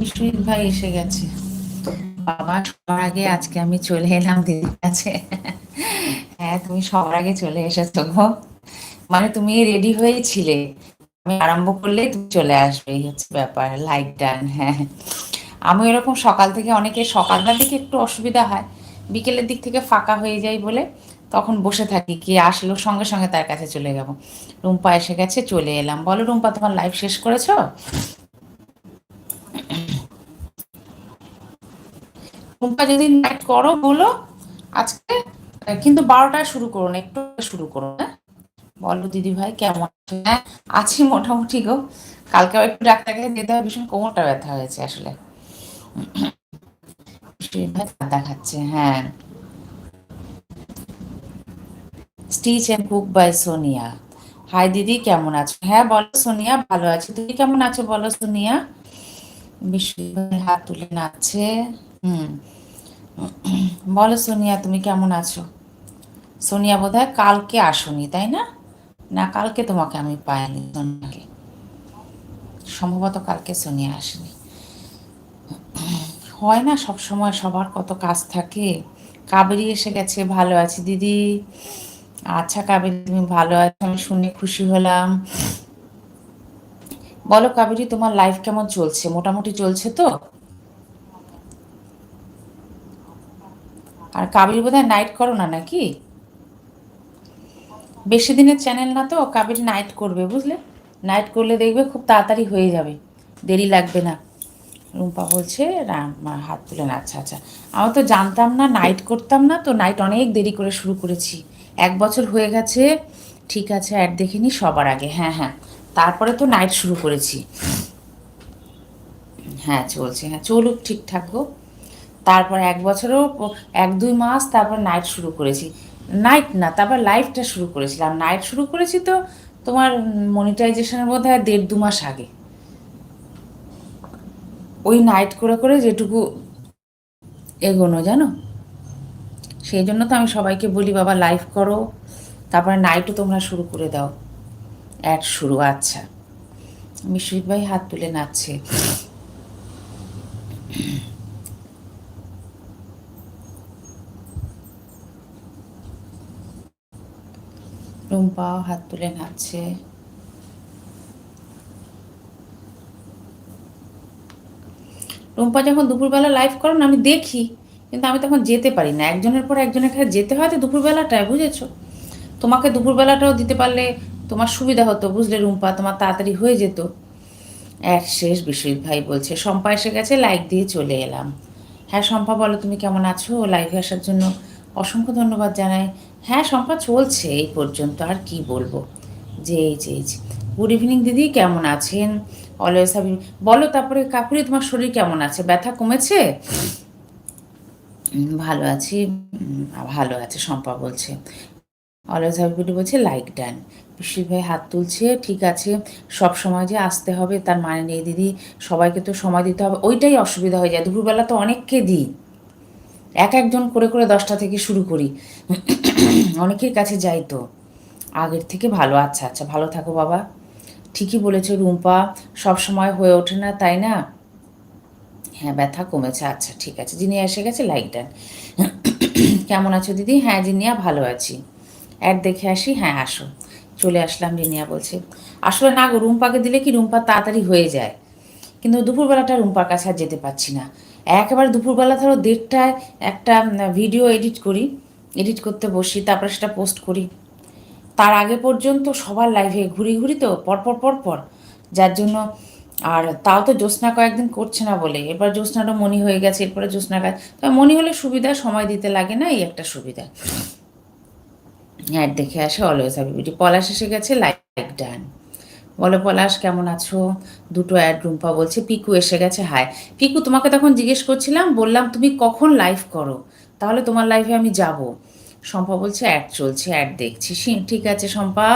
বিশ্বজিৎ ভাই এসে গেছে। বাবা, সবার আগে আজকে আমি চলে এলাম দিদির কাছে। হ্যাঁ তুমি সবার আগে চলে এসেছ গো। মানে তুমি রেডি হয়েছিলে। আমি আরম্ভ করলে তুমি চলে আসবে, এই হচ্ছে ব্যাপার লাইক ডান হ্যাঁ। আমি এরকম সকাল থেকে অনেকে সকালবেলা দিকে একটু অসুবিধা হয়, বিকেলের দিক থেকে ফাঁকা হয়ে যায় বলে তখন বসে থাকি কি আসলো সঙ্গে সঙ্গে তার কাছে চলে যাব। রুম্পা এসে গেছে, চলে এলাম। বলো রুম্পা, তোমার লাইফ শেষ করেছ? রুম্পা যদি নাইট করো বলো আজকে কিন্তু বারোটায় শুরু করো না একটু শুরু করো হ্যাঁ? বলো দিদি ভাই কেমন হ্যাঁ আছি মোটামুটি গো। কালকে একটু ডাক্তারকে যেতে হবে, ভীষণ কোমরটা ব্যথা হয়েছে আসলে। ভাই কাদা খাচ্ছে হ্যাঁ। Stitch and cook by Sonia hi দিদি, কেমন আছো? হ্যাঁ বলো সোনিয়া, ভালো আছি। দিদি কেমন আছো? বলো সোনিয়া। বিশ্ব হাত তুলে নাচছে, হুম। বলো সোনিয়া, তুমি কেমন আছো? সোনিয়া বোধ কালকে আসনি, তাই না? না, কালকে তোমাকে আমি পাইনি সোনিয়াকে। সম্ভবত কালকে সোনিয়া আসেনি। হয় না সব সময় সবার কত কাজ থাকে। কাবেরি এসে গেছে, ভালো আছি দিদি। আচ্ছা কাবেরি, তুমি ভালো আছো? আমি শুনে খুশি হলাম। বলো কাবেরি, তোমার লাইফ কেমন চলছে? মোটামুটি চলছে তো? আর কাবেরি বোধহয় নাইট করো না নাকি? বেশি দিনের চ্যানেল না তো কাবেরি নাইট করবে, বুঝলে? নাইট করলে দেখবে খুব তাড়াতাড়ি হয়ে যাবে। দেরি লাগবে না। রুম্পা বলছে হাত তুলে না আচ্ছা আচ্ছা। আমি তো জানতাম না নাইট করতাম না, তো নাইট অনেক দেরি করে শুরু করেছি। এক বছর হয়ে গেছে, ঠিক আছে অ্যাড দেখে দেখিনি, সবার আগে হ্যাঁ হ্যাঁ। তারপরে তো নাইট শুরু করেছি। হ্যাঁ চলছে হ্যাঁ চলুক ঠিকঠাক গো তারপর এক বছরও এক দুই মাস তারপর নাইট শুরু করেছি। নাইট না, তারপর লাইফটা শুরু করেছিলাম। নাইট শুরু করেছি তো তোমার মনিটাইজেশনের মধ্যে দেড় দু মাস আগে। ওই নাইট করে করে যেটুকু এগোনো, জানো? সেই জন্য তো আমি সবাইকে বলি, বাবা লাইভ করো। তারপরে নাইটও তোমরা শুরু করে দাও। অ্যাড শুরু আচ্ছা। বিশ্বজিৎ ভাই হাত তুলে নাচছে। রুম্পা হাত তুলে নাচছে রুম্পা যখন দুপুরবেলা লাইভ করেন আমি দেখি, কিন্তু আমি তখন যেতে পারি না। একজনের পর একজনের কাছে যেতে হয় তো দুপুরবেলাটায়, বুঝেছ? তোমাকে দুপুরবেলাটাও দিতে পারলে তোমার সুবিধা হতো, বুঝলে রুম্পা? তোমার তাড়াতাড়ি হয়ে যেত। এক শেষ বিশ্বজিৎ ভাই বলছে, শম্পা এসে গেছে লাইক দিয়ে চলে এলাম। হ্যাঁ শম্পা, বলো তুমি কেমন আছো? লাইভে আসার জন্য অসংখ্য ধন্যবাদ জানাই। হ্যাঁ শম্পা চলছে, এই পর্যন্ত, আর কি বলব? যে গুড ইভিনিং দিদি, কেমন আছেন? অলওয়েজ হাবি বলো, তারপরে কাকুরি, তোমার শরীর কেমন আছে? ব্যথা কমেছে? ভালো আছি। ভালো আছে, শম্পা বলছে। অলওয়েজ হাবিবুটি বলছে লাইক ডান পিসির ভাই হাত তুলছে, ঠিক আছে। সব সময় যে আসতে হবে, তার মানে নেই, দিদি। সবাইকে তো সময় দিতে হবে। ওইটাই অসুবিধা হয়ে যায়। দুপুরবেলা তো অনেককে দিই। এক একজন করে করে দশটা থেকে শুরু করি। অনেকের কাছে যাই তো। আগের থেকে ভালো আচ্ছা আচ্ছা ভালো থাকো বাবা। ঠিকই বলেছ রুম্পা, সব সময় হয়ে ওঠে না, তাই না? হ্যাঁ ব্যথা কমেছে আচ্ছা ঠিক আছে। জিনিয়া এসে গেছে লাইক ডান কেমন আছো দিদি? হ্যাঁ জিনিয়া ভালো আছি। অ্যাড দেখে আসি হ্যাঁ আসো। চলে আসলাম, জিনিয়া বলছে। আসলে না গো, রুম্পাকে দিলে কি রুম্পা তাড়াতাড়ি হয়ে যায়। কিন্তু দুপুরবেলাটা রুম্পার কাছে আর যেতে পারছি না। একেবারে দুপুরবেলা ধরো দেড়টায় একটা ভিডিও এডিট করি এডিট করতে বসি, তারপরে সেটা পোস্ট করি। তার আগে পর্যন্ত সবার লাইভে ঘুরি ঘুরি তো পরপর পরপর যার জন্য, আর তাও তো জ্যোৎস্না কয়েকদিন করছে না বলে। এরপর জ্যোৎস্নাটা মনি হয়ে গেছে, এরপরে জ্যোৎস্না কাজ। তবে মনি হলে সুবিধা, সময় দিতে লাগে না, এই একটা সুবিধা। অ্যাড দেখে আসে অলওয়েজ হ্যাপি পলাশ এসে গেছে লাইক ডান বলো পলাশ, কেমন আছো? দুটো অ্যাড রুম্পা বলছে, পিকু এসে গেছে হায় পিকু, তোমাকে তখন জিজ্ঞেস করছিলাম, বললাম, তুমি কখন লাইভ করো? তাহলে তোমার লাইভে আমি যাব। শম্পা বলছে অ্যাড চলছে অ্যাড দেখছি। ঠিক আছে শম্পা।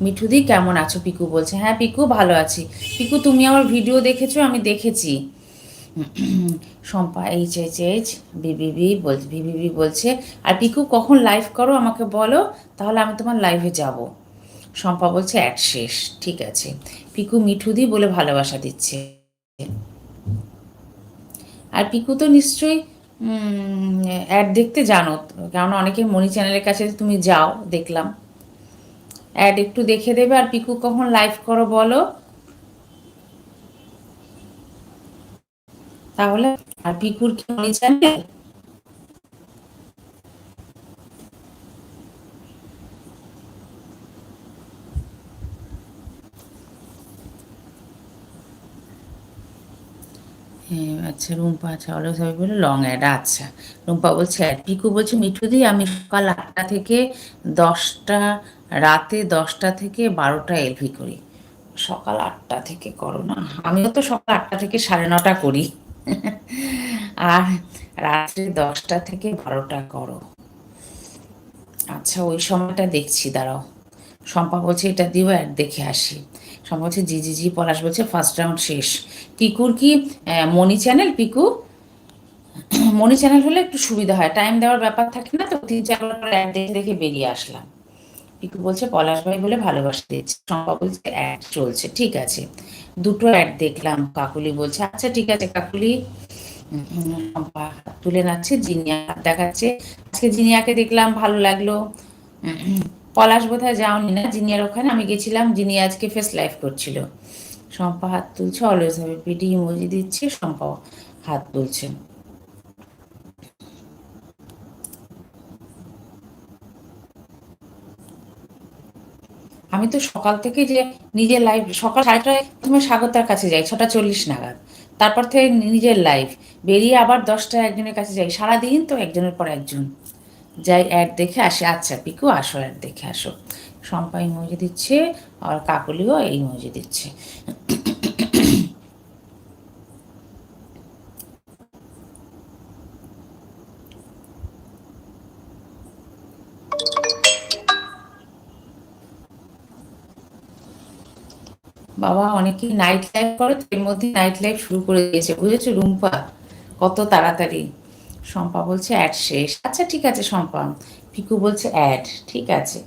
মিঠুদি, কেমন আছো? পিকু বলছে হ্যাঁ পিকু, ভালো আছি। পিকু, তুমি আমার ভিডিও দেখেছ, আমি দেখেছি। Shampa, H H H? B B B, বলছে বিবিবি, বলছে, আর পিকু, কখন লাইভ করো আমাকে বলো, তাহলে আমি তোমার লাইভে যাব। শম্পা বলছে অ্যাড শেষ। ঠিক আছে। পিকু মিঠুদি বলে ভালোবাসা দিচ্ছে। আর পিকু তো নিশ্চয়ই অ্যাড দেখতে জানো। কারণ অনেকে মনি চ্যানেলের কাছে তুমি যাও, দেখলাম। অ্যাড একটু দেখে দেবে। আর পিকু কখন লাইভ করো বলো। তাহলে, আর পিকুর কি মনি চ্যানেল হ্যাঁ আচ্ছা রুম্পা আচ্ছা অলস হবে বলে লং অ্যাড আচ্ছা। রুম্পা বলছে অ্যাড পিকু বলছে মিঠুদি আমি সকাল আটটা থেকে দশটা, রাতে দশটা থেকে বারোটা এলভি করি। সকাল আটটা থেকে করো না। আমিও তো সকাল আটটা থেকে সাড়ে নটা করি। আর রাত্রে দশটা থেকে বারোটা করো। আচ্ছা ওই সময়টা দেখছি, দাঁড়াও। শম্পা বলছে, এটা দিয়েও অ্যাড দেখে আসি। শম্পা বলছে জি জি জি, পলাশ বলছে ফার্স্ট রাউন্ড শেষ। পিকুর কি money channel Piku? Money channel হলে একটু সুবিধা হয়। টাইম দেওয়ার ব্যাপার থাকে না তো, তিন, চার অ্যাড দেখে দেখে বেরিয়ে আসলাম। পিকু বলছে, পলাশ ভাই বলে ভালোবাসা দিচ্ছে। শম্পা বলছে অ্যাড চলছে। ঠিক আছে। দুটো অ্যাড দেখলাম। কাকুলি বলছে আচ্ছা ঠিক আছে কাকুলি। তুলে নাচ্ছে, জিনিয়া দেখাচ্ছে। আজকে জিনিয়াকে দেখলাম, ভালো লাগল। পলাশ বোধহয় যাওনি না। জিনিয়ার ওখানে, আমি গেছিলাম, যিনি আজকে ফেস লাইফ করছিল। শম্পা হাত তুলছে অলওয়েজ হবে পিডি ইমোজি দিচ্ছে, শম্পা হাত তুলছে। আমি তো সকাল থেকে যে নিজের লাইফ সকাল সাড়েটায় প্রথমে স্বাগতার কাছে যাই, ছটা চল্লিশ নাগাদ। তারপর থেকে নিজের লাইফ বেরিয়ে আবার দশটায় একজনের কাছে যাই। সারাদিন তো একজনের পর একজন। যাই অ্যাড দেখে আসে আচ্ছা পিকু, আসো অ্যাড দেখে আসো। শম্পা ইমোজি দিচ্ছে, আর কাকলিও এই ইমোজি দিচ্ছে। বাবা অনেকেই নাইট লাইফ করে তো এর মধ্যে নাইট লাইফ শুরু করে দিয়েছে। বুঝেছ, রুম্পা? কত তাড়াতাড়ি। শম্পা বলছে, অ্যাড শেষ। আচ্ছা ঠিক আছে শম্পা। পিকু বলছে, অ্যাড। ঠিক আছে।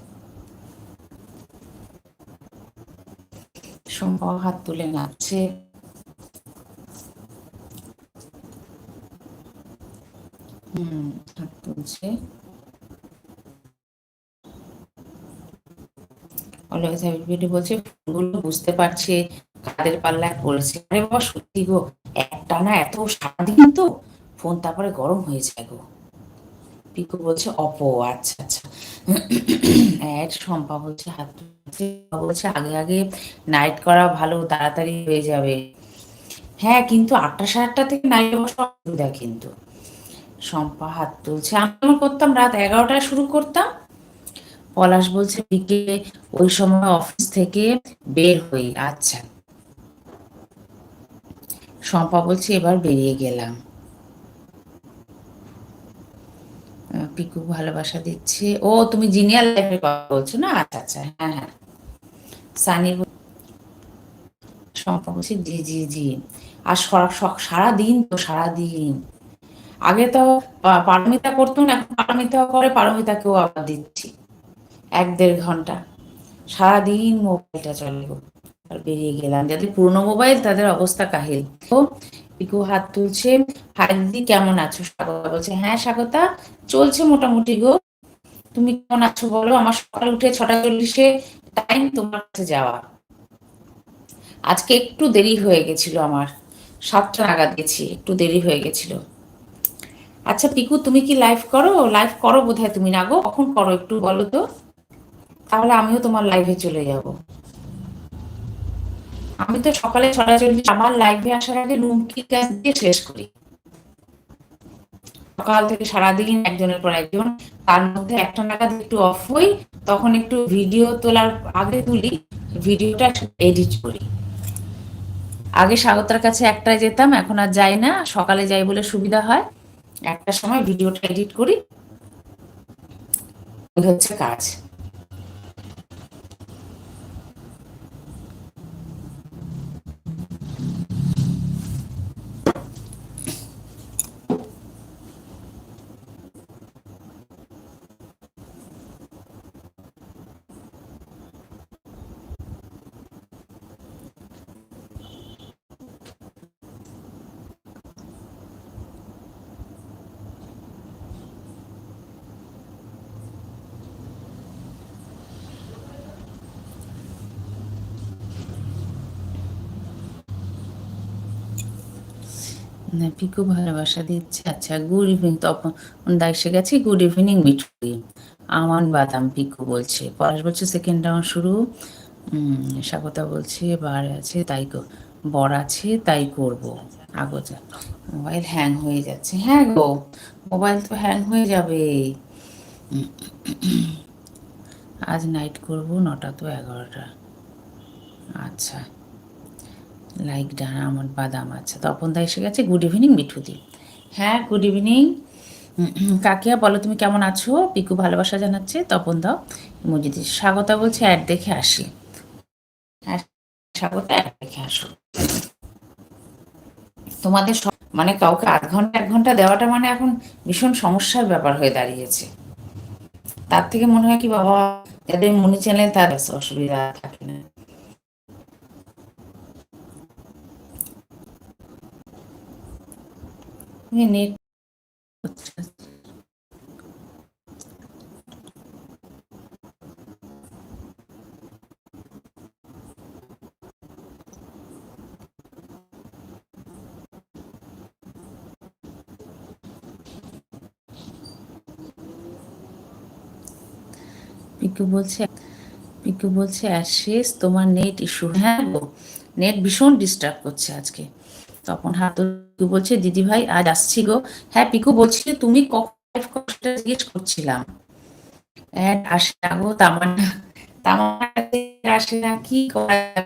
শম্পা হাত তুলে নাচছে হুম, হাত তুলছে। বলছে ফুলগুলো বুঝতে পারছে, কাদের পাল্লায় পড়েছে। আরে বাবা, সত্যি গো একটা না এত সারাদিন তো? ফোন তারপরে গরম হয়ে যায় গো। পিকু বলছে, অপো আচ্ছা আচ্ছা। অ্যাড, শম্পা বলছে, হাত বলছে, আগে আগে নাইট করা ভালো, তাড়াতাড়ি হয়ে যাবে। হ্যাঁ কিন্তু আটটা সাড়ে আটটা থেকে নাইট বসা অসুবিধা কিন্তু। শম্পা হাত তুলছে, আমি করতাম, রাত এগারোটায় শুরু করতাম। পলাশ বলছে, বিকেলে ওই সময় অফিস থেকে বের হই। আচ্ছা। শম্পা বলছে, এবার বেরিয়ে গেলাম। পিকু ভালোবাসা দিচ্ছে। ও, তুমি জিনিয়ার লাইফের কথা বলছো না? আচ্ছা আচ্ছা হ্যাঁ হ্যাঁ। সানি বলছি জি জি জি। আর সারা দিন তো সারা দিন আগে তো পারমিতা করতো না, এখন পারমিতা করে, পারমিতাকেও আবার দিচ্ছি। এক দেড় ঘণ্টা। সারাদিন মোবাইলটা চলে আর বেরিয়ে গেলাম। যাদের পুরনো মোবাইল তাদের অবস্থা কাহিল। পিকু হাত তুলছে। দিদি কেমন আছো? স্বাগতা। বলছে হ্যাঁ স্বাগতা। চলছে মোটামুটি গো। তুমি কেমন আছো বলো? আমার সকাল উঠে ছটা চল্লিশে টাইম তোমার কাছে যাওয়া। আজকে একটু দেরি হয়ে গেছিল আমার। সাতটা নাগাদ গেছি, একটু দেরি হয়ে গেছিল। আচ্ছা পিকু, তুমি কি লাইভ করো? লাইভ করো বোধ তুমি না গো। কখন করো একটু বলো তো। তাহলে আমিও তোমার লাইভে চলে যাব। আমি তো সকালে চল্লিশ আমার লাইভে আসার আগে রুমকির কাজ দিয়ে শেষ করি। সকাল থেকে সারাদিন একজনের পর একজন, তার মধ্যে একটা নাগাদ একটু অফ হই, তখন একটু ভিডিও তোলার আগে তুলি ভিডিওটা এডিট করি। আগে স্বাগতার কাছে একটাই যেতাম, এখন আর যাই না, সকালে যাই বলে সুবিধা হয়। একটা সময় ভিডিওটা এডিট করি। হচ্ছে কাজ। না পিকু ভালোবাসা দিচ্ছে? আচ্ছা গুড ইভিনিং তপন। দা এসে গেছি গুড ইভিনিং মিঠুই আমান বাদাম পিকু বলছে, পলাশ বলছে সেকেন্ড রাউন্ড শুরু। স্বাগতা বলছে, বার আছে, তাই বর আছে, তাই করব। আগজা। মোবাইল হ্যাং হয়ে যাচ্ছে। হ্যাঁ গো, মোবাইল তো হ্যাং হয়ে যাবে। আজ নাইট করব, নটা তো এগারোটা। আচ্ছা। লাইক ডান আমার বাদাম আচ্ছা তপন দা এসে গেছে গুড ইভিনিং মিঠুদি। হ্যাঁ গুড ইভিনিং কাকিয়া, বলো তুমি কেমন আছো? পিকু ভালোবাসা জানাচ্ছে। তপন দাও মজিদি স্বাগতা বলছে, অ্যাড দেখে আসি। হ্যাঁ স্বাগতা দেখে আসো। তোমাদের মানে কাউকে আধ ঘণ্টা, এক ঘণ্টা দেওয়াটা মানে এখন ভীষণ সমস্যার ব্যাপার হয়ে দাঁড়িয়েছে। তার থেকে মনে হয় কি বাবা, যাদের মনে চ্যানেল, তার অসুবিধা থাকে না। নেট পিকু বলছে পিকু বলছে শেষ তোমার নেট ইস্যু হ্যাঁ নেট ভীষণ ডিস্টার্ব করছে আজকে। তখন হাত পিকু বলছে, দিদি ভাই, আজ আসছি গো। হ্যাঁ পিকু বলছিলে তুমি কখন জিজ্ঞেস করছিলাম? হ্যাঁ আসে না গো, তামান্না আসে না কি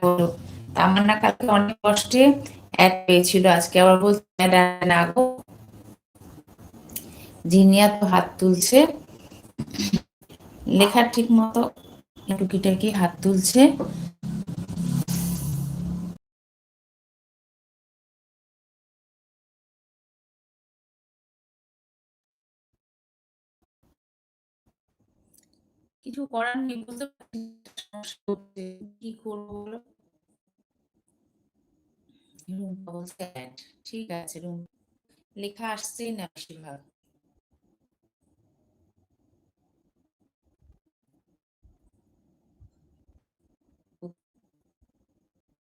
বলো? তামান্না কালকে অনেক কষ্টে পেয়েছিল, আজকে আবার বলছে, না গো। জিনিয়া তো হাত তুলছে। লেখার ঠিক মতো টুকিটাকি হাত তুলছে। কিছু করার নেই, বুঝতে পারছি কি করব রুম্পা বলছে ঠিক আছে রুম লেখা আসছেই না বেশিরভাগ।